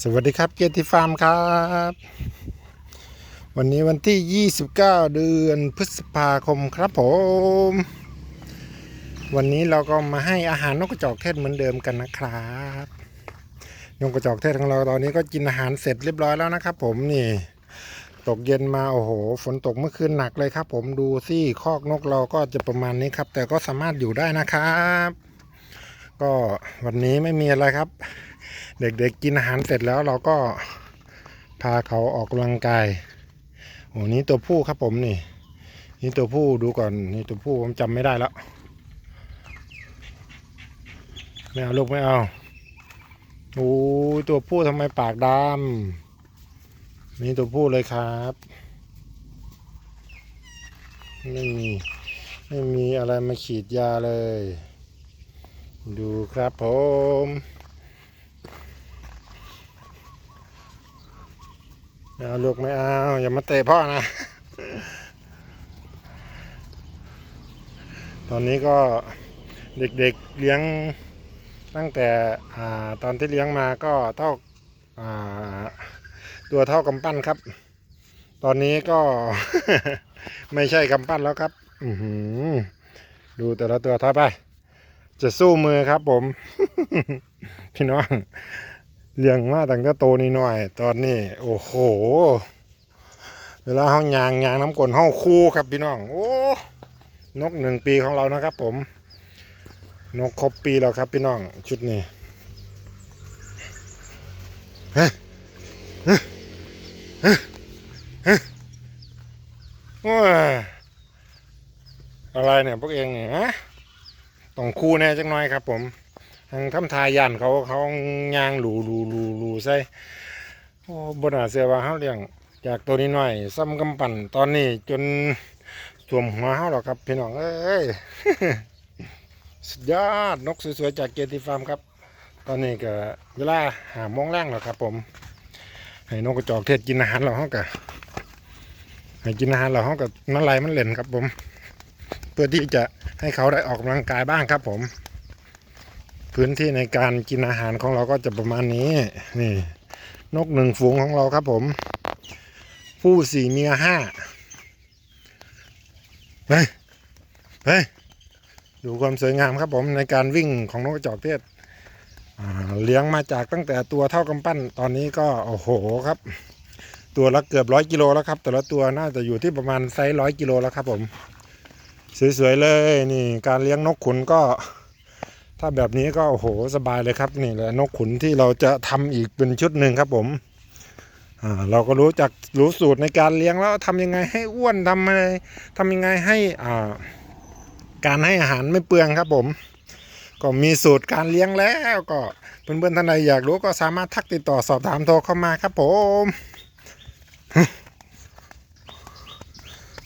สวัสดีครับเกียรติฟาร์มครับ วันนี้วันที่ 29 เดือนพฤษภาคมครับผม วันนี้เราก็มาให้อาหารนกกระจอกเทศเหมือนเดิมกันนะครับนกกระจอกเทศของเราตอนนี้ก็กินอาหารเสร็จเรียบร้อยแล้วนะครับ ผมนี่ ตกเย็นมาโอ้โห ฝนตกเมื่อคืนหนักเลยครับ ผมดูสิคอกนกเราก็จะประมาณนี้ครับ แต่ก็สามารถอยู่ได้นะครับ ก็วันนี้ไม่มีอะไรครับ เด็กๆกินอาหารเสร็จแล้วเราก็พาเขาออกกำลังกายโอ้นี่ตัวผู้ครับผมนี่ นี่ตัวผู้ดูก่อนนี่ตัวผู้ผมจำไม่ได้แล้วไม่เอาลูกไม่เอาโอ้ตัวผู้ทำไมปากดำนี่ตัวผู้เลยครับไม่มีไม่มีอะไรมาฉีดยาเลย ดูครับผม ไม่ เอาลูกไม่เอาอย่ามาเตะพ่อนะ ตอนนี้ก็เด็กๆเลี้ยงตั้งแต่อตอนที่เลี้ยงมาก็เท่าอ่าตัวเท่ากำปั้นครับ ตอนนี้ก็ ไม่ใช่กำปั้นแล้วครับดูแต่ละตัวท่าไป จะสู้มือครับผม พี่น้อง เลี้ยงมาตั้งแต่โตนี่หน่อย ตอนนี้ โอ้โห เวลาห้องยางยางน้ำกลนห้องคู่ครับพี่น้อง โอ้ นกหนึ่งปีของเรานะครับ ผม นกครบปีแล้วครับพี่น้อง ชุดนี้เฮ้ยเฮ้ยเฮ้ยเฮ้ยโอ้ยอะไรเนี่ยพวกเองเนี่ยฮะต้องคู่แน่จังหน่อยครับผมางทำทายันเขาเขายางหลูหลูหลูหลูใส่โอ้บนาเสือว่าเขาเลี้ยงจากตัวนี้หน่อยซ้ำกำปั่นตอนนี้จนสวมหัวเขาหรอกครับพี่น้องเอ้ยสุดยอดนกสวยๆจากเกียรติฟาร์มครับ ตอนนี้ก็เวลาหาโมงแรงแล้วครับ ผม ให้นกกระจอกเทศกินอาหารเราเขากะให้กินอาหารเราเขากะนั่นไรมันเล่นครับผม เพื่อที่จะให้เขาได้ออกกำลังกายบ้างครับผม พื้นที่ในการกินอาหารของเราก็จะประมาณนี้ นี่ นกหนึ่งฝูงของเราครับผม ผู้สี่เมียห้าเฮ้ยเฮ้ยดูความสวยงามครับผมในการวิ่งของนกกระจอกเทศเลี้ยงมาจากตั้งแต่ตัวเท่ากำปั้นตอนนี้ก็โอ้โหครับ ตัวละเกือบร้อยกิโลแล้วครับ แต่ละตัวน่าจะอยู่ที่ประมาณไซส์ร้อยกิโลแล้วครับผม สวยๆเลยนี่การเลี้ยงนกขุนก็ ถ้าแบบนี้ก็โอ้โหสบายเลยครับนี่แหละนกขุนที่เราจะทำอีกเป็นชุดหนึ่งครับผมอ่าเราก็รู้จักรู้สูตรในการเลี้ยงแล้วทำยังไงให้อ้วนทำอะไรทำยังไงให้อ่าการให้อาหารไม่เปลืองครับผม ก็มีสูตรการเลี้ยงแล้วก็เพื่อนๆท่านใดอยากรู้ก็สามารถทักติดต่อสอบถามโทรเข้ามาครับผม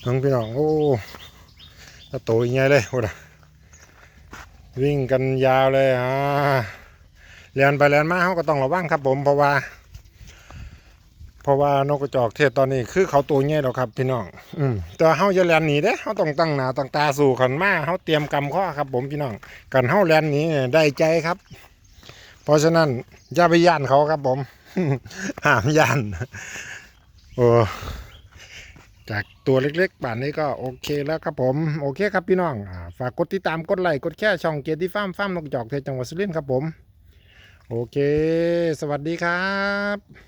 น้องพี่น้องโอ้ตะโตอีกไงเลยโอ้ด วิ่งกันยาวเลยอ่าเรียนไปเรียนมาเขาก็ต้องระวังครับผมเพราะว่า เพราะว่านกกระจอกเทศตอนนี้คือเขาตัวใหญ่แล้วครับพี่น้อง อืมแต่เฮาจะเรียนหนีเด้เขาต้องตั้งหน้าตั้งตาสู่ขันมาเขาเตรียมกำข้อครับ ผมพี่น้องกันเฮาเรียนหนีได้ใจครับ เพราะฉะนั้นอย่าไปย่านเขาครับผมห้ามย่านโอ้ จากตัวเล็กๆป่านนี้ก็โอเคแล้วครับผมโอเคครับพี่น้องอฝากกดติดตามกดไลค์กดแค่ช่องเกียรติฟ้ามฟ้ามนกจอกเทศจังหวัดสุรินทร์ครับผม โอเค สวัสดีครับ